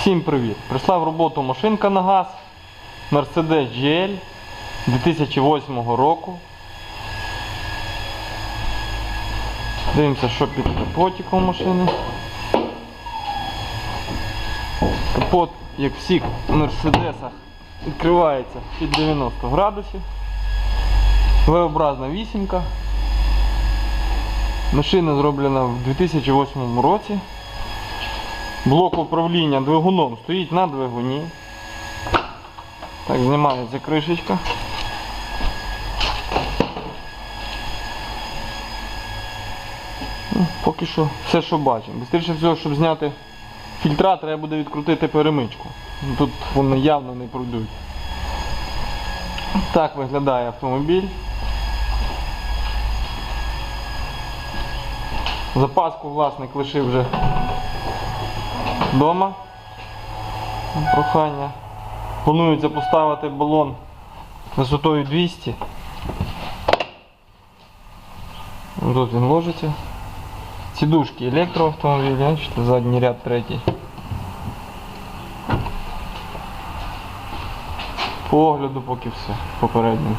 Всім привіт! Прийшла в роботу машинка на газ Mercedes GL 2008 року. Дивимося, що під капотиком машини. Капот, як в всіх мерседесах, відкривається під 90 градусів. V-образна вісімка. Машина зроблена в 2008 році. Блок управління двигуном стоїть на двигуні. Так, знімається кришечка. Ну, поки що все, що бачимо. Бистріше всього, щоб зняти фільтра, треба буде відкрутити перемичку. Ну, Тут вони явно не пройдуть. Так виглядає автомобіль. Запаску власник лишив вже вдома. Прохання. Планується поставити балон висотою 200. Тут він ложиться. Сідушки електроавтомобіль, бачите, задній ряд третій. По огляду поки все попередньо.